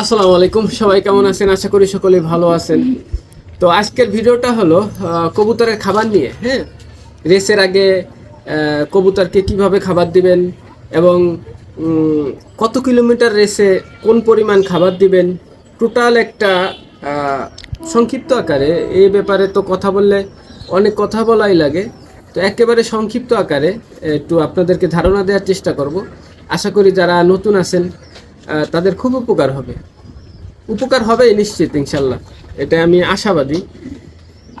আসসালামু আলাইকুম, সবাই কেমন আছেন? আশা করি সকলে ভালো আছেন। তো আজকের ভিডিওটা হলো কবুতরের খাবার নিয়ে হ্যাঁ? রেসের আগে কবুতরকে কীভাবে খাবার দিবেন এবং কত কিলোমিটার রেসে কোন পরিমাণ খাবার দিবেন? টোটাল একটা সংক্ষিপ্ত আকারে, এই ব্যাপারে তো কথা বললে অনেক কথা বলাই লাগে। তো একেবারে সংক্ষিপ্ত আকারে একটু আপনাদেরকে ধারণা দেওয়ার চেষ্টা করব। আশা করি যারা নতুন আছেন তাদের খুব উপকার হবে। উপকার হবে নিশ্চিত ইনশাল্লাহ এটা আমি আশাবাদী।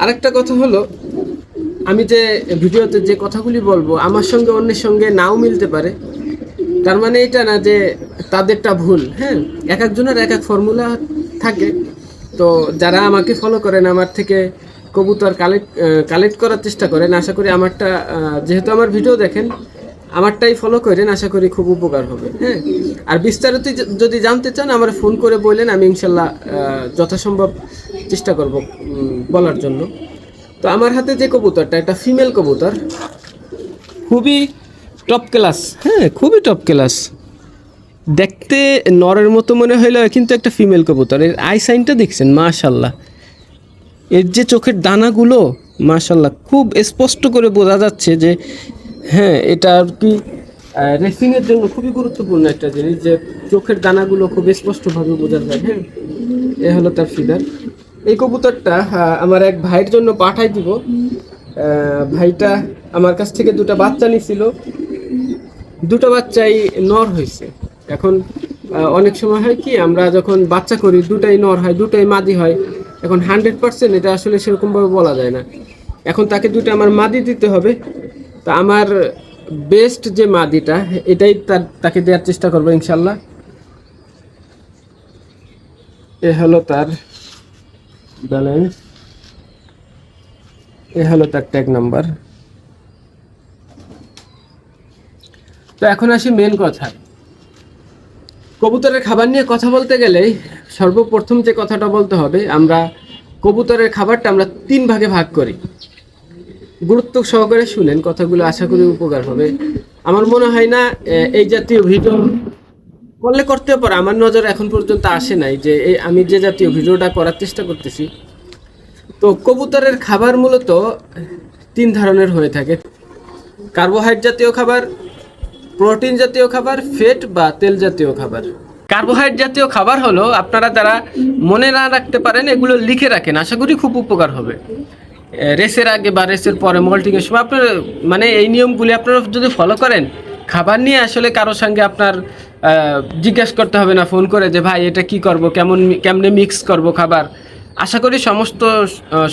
আরেকটা কথা হলো, আমি যে ভিডিওতে যে কথাগুলি বলব, আমার সঙ্গে অন্যের সঙ্গে নাও মিলতে পারে। তার মানে এটা না যে তাদেরটা ভুল হ্যাঁ? এক একজনের এক এক ফর্মুলা থাকে। তো যারা আমাকে ফলো করেন, আমার থেকে কবুতর কালেক্ট কালেক্ট করার চেষ্টা করেন, আশা করি আমারটা যেহেতু আমার ভিডিও দেখেন আমারটাই ফলো করেন, আশা করি খুব উপকার হবে হ্যাঁ? আর বিস্তারিত যদি জানতে চান, আমার ফোন করে বললেন, আমি ইনশাল্লাহ যথাসম্ভব চেষ্টা করব বলার জন্য। তো আমার হাতে যে কবুতরটা একটা ফিমেল কবুতর। খুবই টপ ক্লাস হ্যাঁ খুবই টপ ক্লাস দেখতে নরের মতো মনে হইলেও কিন্তু একটা ফিমেল কবুতর। এর আই সাইনটা দেখছেন? মাশাল্লাহ। এর যে চোখের দানাগুলো, মাশাল্লাহ, খুব স্পষ্ট করে বোঝা যাচ্ছে যে হ্যাঁ এটা আর কি রেসিংয়ের জন্য খুবই গুরুত্বপূর্ণ একটা জিনিস যে চোখের দানাগুলো খুব স্পষ্টভাবে বোঝা যায়। হ্যাঁ এ হলো তার ফিদার এই কবুতরটা আমার এক ভাইয়ের জন্য পাঠাই দিব। ভাইটা আমার কাছ থেকে দুটো বাচ্চা নিছিল। দুটো বাচ্চাই নর হয়েছে। এখন অনেক সময় হয় কি, আমরা যখন বাচ্চা করি, দুটাই নর হয়, দুটাই মাদি হয়। এখন হান্ড্রেড পার্সেন্ট এটা আসলে সেরকমভাবে বলা যায় না। এখন তাকে দুটো আমার মাদি দিতে হবে। তা আমার বেস্ট যে মাদিটা, এটাই তার, তাকে দেওয়ার চেষ্টা করব ইনশাল্লাহ। এ হলো তার ব্যালেন্স এ হলো তার ট্যাগ নাম্বার তো এখন আসি মেন কথা কবুতরের খাবার নিয়ে কথা বলতে গেলেই সর্বপ্রথম যে কথাটা বলতে হবে, আমরা কবুতরের খাবারটা আমরা তিন ভাগে ভাগ করি। গুরুত্ব সহকারে শুনেন কথাগুলো আশা করি উপকার হবে। আমার মনে হয় না এই জাতীয় ভিডিও করলে করতে পারে, আমার নজর এখন পর্যন্ত আসে নাই যে আমি যে জাতীয় ভিডিওটা করার চেষ্টা করতেছি। তো কবুতরের খাবার মূলত তিন ধরনের হয়ে থাকে। কার্বোহাইড্রেট জাতীয় খাবার, প্রোটিন জাতীয় খাবার ফেট বা তেল জাতীয় খাবার। কার্বোহাইড্রেট জাতীয় খাবার হলো, আপনারা যারা মনে না রাখতে পারেন, এগুলো লিখে রাখেন, আশা করি খুব উপকার হবে। রেসের আগে বা রেসের পরে মল্টিংয়ের সময় আপনার মানে এই নিয়মগুলি আপনারা যদি ফলো করেন, খাবার নিয়ে আসলে কারোর সঙ্গে আপনার জিজ্ঞেস করতে হবে না ফোন করে যে, ভাই, এটা কি করব? কেমন, কেমনে মিক্স করব খাবার? আশা করি সমস্ত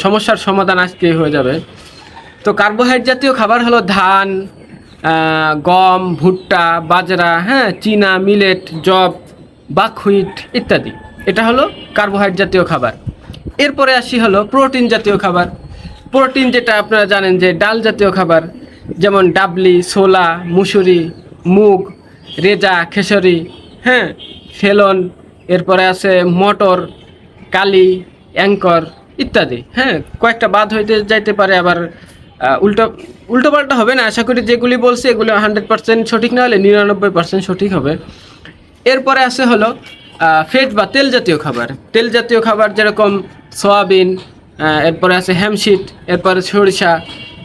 সমস্যার সমাধান আজকে হয়ে যাবে। তো কার্বোহাইড্রেট জাতীয় খাবার হলো ধান গম, ভুট্টা, বাজরা হ্যাঁ চীনা মিলেট জব বাকহুইট ইত্যাদি। এটা হলো কার্বোহাইড্রেট জাতীয় খাবার। এরপরে আসি হলো প্রোটিন জাতীয় খাবার। প্রোটিন যেটা আপনারা জানেন যে ডাল জাতীয় খাবার, যেমন ডাবলি, ছোলা, মুসুরি, মুগ, রেজা, খেসরি হ্যাঁ ফেলন, এরপরে আছে মটর, কালি, অ্যাঙ্কর ইত্যাদি হ্যাঁ কয়েকটা বাদ হইতে যাইতে পারে, আবার উল্টো উল্টো পাল্টা হবে না, আশা করি যেগুলি বলছি এগুলো হান্ড্রেড পার্সেন্ট সঠিক না হলে নিরানব্বই পার্সেন্ট সঠিক হবে। এরপরে আছে হলো ফেট বা তেল জাতীয় খাবার। তেল জাতীয় খাবার যেরকম সয়াবিন এরপরে আছে হ্যামশিট এরপরে সরিষা,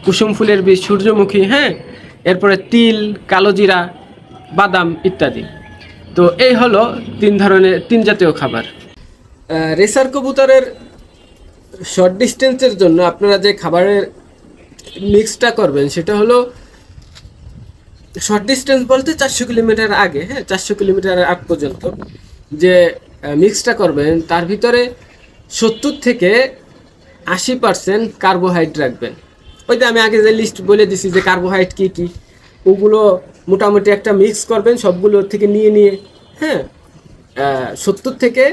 কুসুম ফুলের বীজ, সূর্যমুখী হ্যাঁ? এরপরে তিল, কালোজিরা, বাদাম ইত্যাদি। তো এই হলো তিন ধরনের, তিন জাতীয় খাবার। রেসার কবুতরের শর্ট ডিস্টেন্সের জন্য আপনারা যে খাবারের মিক্সটা করবেন, সেটা হলো শর্ট ডিস্টেন্স বলতে চারশো কিলোমিটার আগে হ্যাঁ? চারশো কিলোমিটার আগ পর্যন্ত যে মিক্সটা করবেন, তার ভিতরে সত্তর থেকে আশি পার্সেন্ট কার্বোহাইড্রেট রাখবেন। ওই যে আমি আগে যে লিস্ট বলে দিছি যে কার্বোহাইড্রেট কী কী, ওগুলো মোটামুটি একটা মিক্স করবেন, সবগুলো থেকে নিয়ে নিয়ে হ্যাঁ? সত্তর থেকে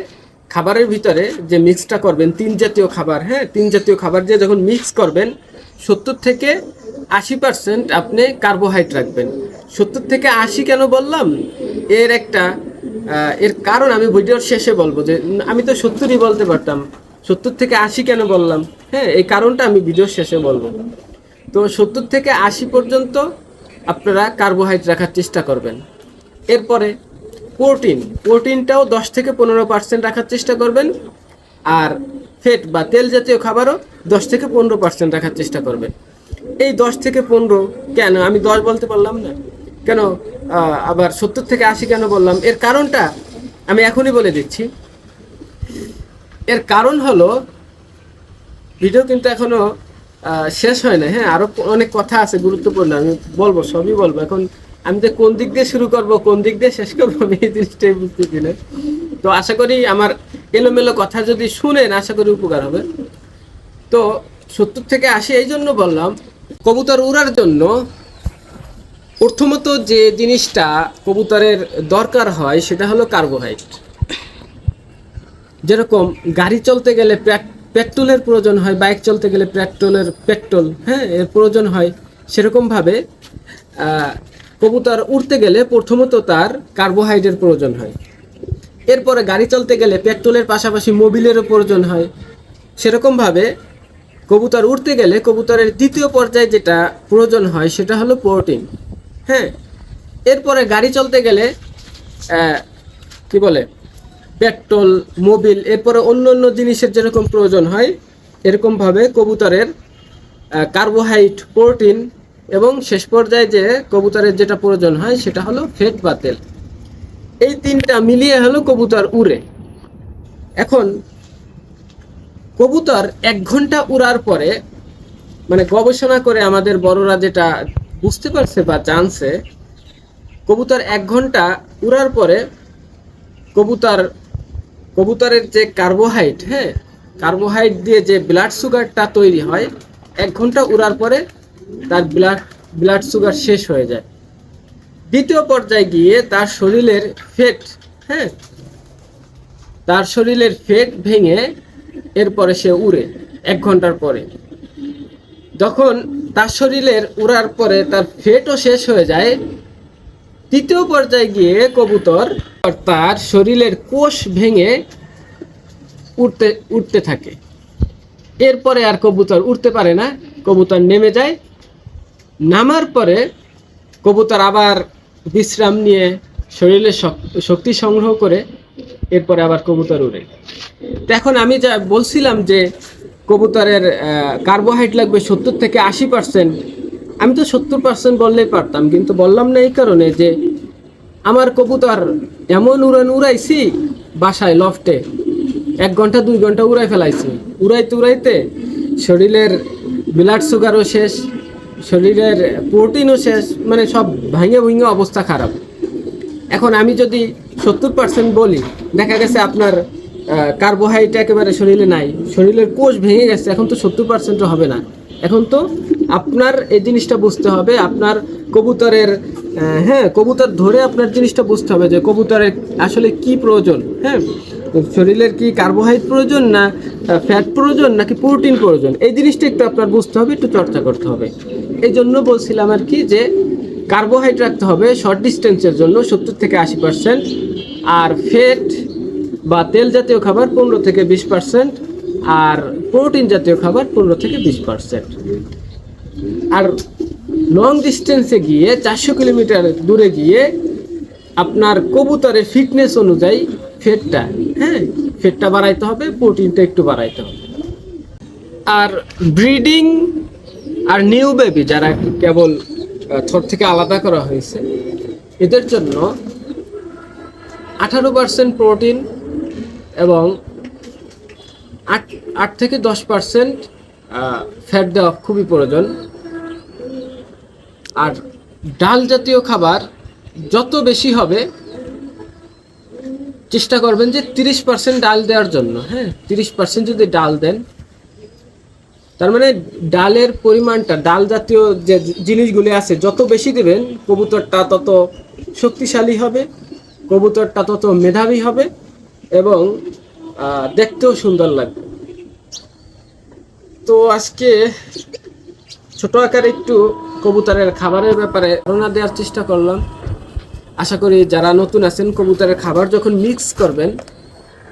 খাবারের ভিতরে যে মিক্সটা করবেন, তিন জাতীয় খাবার হ্যাঁ? তিন জাতীয় খাবার যে যখন মিক্স করবেন, সত্তর থেকে আশি পার্সেন্ট আপনি কার্বোহাইড্রেট রাখবেন। সত্তর থেকে আশি কেন বললাম? এর একটা এর কারণ আমি ভিডিওর শেষে বলব যে, আমি তো সত্তরই বলতে পারতাম। সত্তর থেকে আশি কেন বললাম? হ্যাঁ এই কারণটা আমি ভিডিওর শেষে বলব। তো সত্তর থেকে আশি পর্যন্ত আপনারা কার্বোহাইড্রেট রাখার চেষ্টা করবেন। এরপরে প্রোটিন প্রোটিনটাও দশ থেকে পনেরো পার্সেন্ট রাখার চেষ্টা করবেন। আর ফেট বা তেল জাতীয় খাবারও দশ থেকে পনেরো পার্সেন্ট রাখার চেষ্টা করবেন। এই দশ থেকে পনেরো কেন? আমি দশ বলতে পারলাম না। কেন? আবার সত্তর থেকে আশি কেন বললাম? এর কারণটা আমি এখনই বলে দিচ্ছি। এর কারণ হলো ভিডিও কিন্তু এখনও শেষ হয় না হ্যাঁ আরও অনেক কথা আছে গুরুত্বপূর্ণ, আমি বলব, সবই বলব। এখন আমি যে কোন দিক দিয়ে শুরু করব, কোন দিক দিয়ে শেষ করব, আমি এই জিনিসটাই বুঝতেছি না। তো আশা করি আমার এলোমেলো কথা যদি শুনেন, আশা করি উপকার হবে। তো সত্তর থেকে আশি, এই জন্য বললাম, কবুতর উড়ার জন্য প্রথমত যে জিনিসটা কবুতরের দরকার হয়, সেটা হলো কার্বোহাইড্রেট যেরকম গাড়ি চলতে গেলে পেট্রোলের প্রয়োজন হয়, বাইক চলতে গেলে পেট্রোলের পেট্রোল হ্যাঁ এর প্রয়োজন হয়। সেরকমভাবে কবুতর উড়তে গেলে প্রথমত তার কার্বোহাইড্রেট প্রয়োজন হয়। এরপরে গাড়ি চলতে গেলে পেট্রোলের পাশাপাশি মোবিলেরও প্রয়োজন হয়। সেরকমভাবে কবুতর উড়তে গেলে কবুতরের দ্বিতীয় পর্যায়ে যেটা প্রয়োজন হয়, সেটা হলো প্রোটিন হ্যাঁ। এরপরে গাড়ি চলতে গেলে কি বলে? পেট্রোল, মোবিল, এরপরে অন্য অন্য জিনিসের যেরকম প্রয়োজন হয়, এরকমভাবে কবুতরের কার্বোহাইড্রেট প্রোটিন এবং শেষ পর্যায়ে যে কবুতরের যেটা প্রয়োজন হয় সেটা হলো ফেট বা তেল। এই তিনটা মিলিয়ে হলো কবুতর উড়ে। এখন কবুতর এক ঘণ্টা উড়ার পরে মানে গবেষণা করে আমাদের বড়রা যেটা বুঝতে পারছে বা জানছে, কবুতর এক ঘণ্টা উড়ার পরে কবুতর কবুতরের যে কার্বোহাইড হ্যাঁ? কার্বোহাইড দিয়ে যে ব্লাড সুগারটা তৈরি হয়, এক ঘণ্টা উড়ার পরে তার ব্লাড ব্লাড সুগার শেষ হয়ে যায়। দ্বিতীয় পর্যায়ে গিয়ে তার শরীরের ফেট হ্যাঁ? তার শরীরের ফেট ভেঙে এরপরে সে উড়ে এক ঘণ্টার পরে। যখন তার শরীরের উড়ার পরে তার ফেটও শেষ হয়ে যায় তৃতীয় পর্যায়ে গিয়ে কবুতর তার শরীরের কোষ ভেঙে উঠতে উঠতে থাকে। এরপরে আর কবুতর উঠতে পারে না, কবুতর নেমে যায়। নামার পরে কবুতর আবার বিশ্রাম নিয়ে শরীরে শক- শক্তি সংগ্রহ করে এরপরে আবার কবুতর উড়ে। এখন আমি যা বলছিলাম যে কবুতরের কার্বোহাইড্রেট লাগবে সত্তর থেকে আশি পার্সেন্ট আমি তো সত্তর পার্সেন্ট বললেই পারতাম, কিন্তু বললাম না এই কারণে যে আমার কবুতর এমন উড়ান উড়াইছি বাসায় লফটে এক ঘণ্টা, দুই ঘণ্টা উড়াই ফেলাইছি। উড়াইতে উড়াইতে শরীরের ব্লাড সুগারও শেষ, শরীরের প্রোটিনও শেষ মানে সব ভাঙে ভুঙে অবস্থা খারাপ। এখন আমি যদি সত্তর পার্সেন্ট বলি, দেখা গেছে আপনার কার্বোহাইড্রেট একেবারে শরীরে নাই, শরীরের কোষ ভেঙে গেছে, এখন তো সত্তর পার্সেন্টও হবে না। এখন তো আপনার এই জিনিসটা বুঝতে হবে, আপনার কবুতরের হ্যাঁ কবুতর ধরে আপনার জিনিসটা বুঝতে হবে যে কবুতরের আসলে কি প্রয়োজন হ্যাঁ? শরীরের কি কার্বোহাইড্রেট প্রয়োজন না ফ্যাট প্রয়োজন নাকি প্রোটিন প্রয়োজন? এই জিনিসটা একটু আপনার বুঝতে হবে, একটু চর্চা করতে হবে। এই জন্য বলছিলাম আর কি যে কার্বোহাইড্রেট রাখতে হবে শর্ট ডিস্টেন্সের জন্য, সত্তর থেকে আশি পার্সেন্ট আর ফেট বা তেল জাতীয় খাবার পনেরো থেকে বিশ পার্সেন্ট আর প্রোটিন জাতীয় খাবার পনেরো থেকে বিশ পার্সেন্ট আর লং ডিস্টেন্সে গিয়ে চারশো কিলোমিটার দূরে গিয়ে আপনার কবুতরের ফিটনেস অনুযায়ী ফেটটা হ্যাঁ ফেটটা বাড়াইতে হবে প্রোটিনটা একটু বাড়াইতে হবে। আর ব্রিডিং আর নিউ বেবি যারা কেবল থর থেকে আলাদা করা হয়েছে, এদের জন্য আঠারো পার্সেন্ট প্রোটিন এবং আট আট থেকে দশ পার্সেন্ট ফ্যাট দেওয়া খুবই প্রয়োজন। আর ডাল জাতীয় খাবার যত বেশি হবে, চেষ্টা করবেন যে তিরিশ পার্সেন্ট ডাল দেওয়ার জন্য হ্যাঁ? তিরিশ পার্সেন্ট যদি ডাল দেন, তার মানে ডালের পরিমাণটা, ডাল জাতীয় যে জিনিসগুলি আছে, যত বেশি দেবেন, কবুতরটা তত শক্তিশালী হবে, কবুতরটা তত মেধাবী হবে এবং দেখতেও সুন্দর লাগবে। তো আজকে ছোট আকারে একটু কবুতরের খাবারের ব্যাপারে ধারণা দেওয়ার চেষ্টা করলাম। আশা করি যারা নতুন আছেন, কবুতরের খাবার যখন মিক্স করবেন,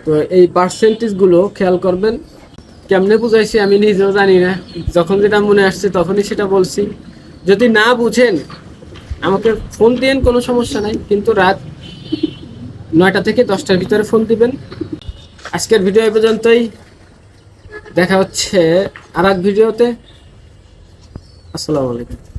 তো এই পার্সেন্টেজগুলো খেয়াল করবেন। কেমনে বুঝাইছি আমি নিজেও জানি না। যখন যেটা মনে আসছে তখনই সেটা বলছি। যদি না বুঝেন, আমাকে ফোন দিয়েন, কোনো সমস্যা নাই। কিন্তু রাত নয়টা থেকে দশটার ভিতরে ফোন দিবেন। আজকের ভিডিও এই পর্যন্তই। দেখা হচ্ছে আর এক ভিডিওতে আসসালামু আলাইকুম।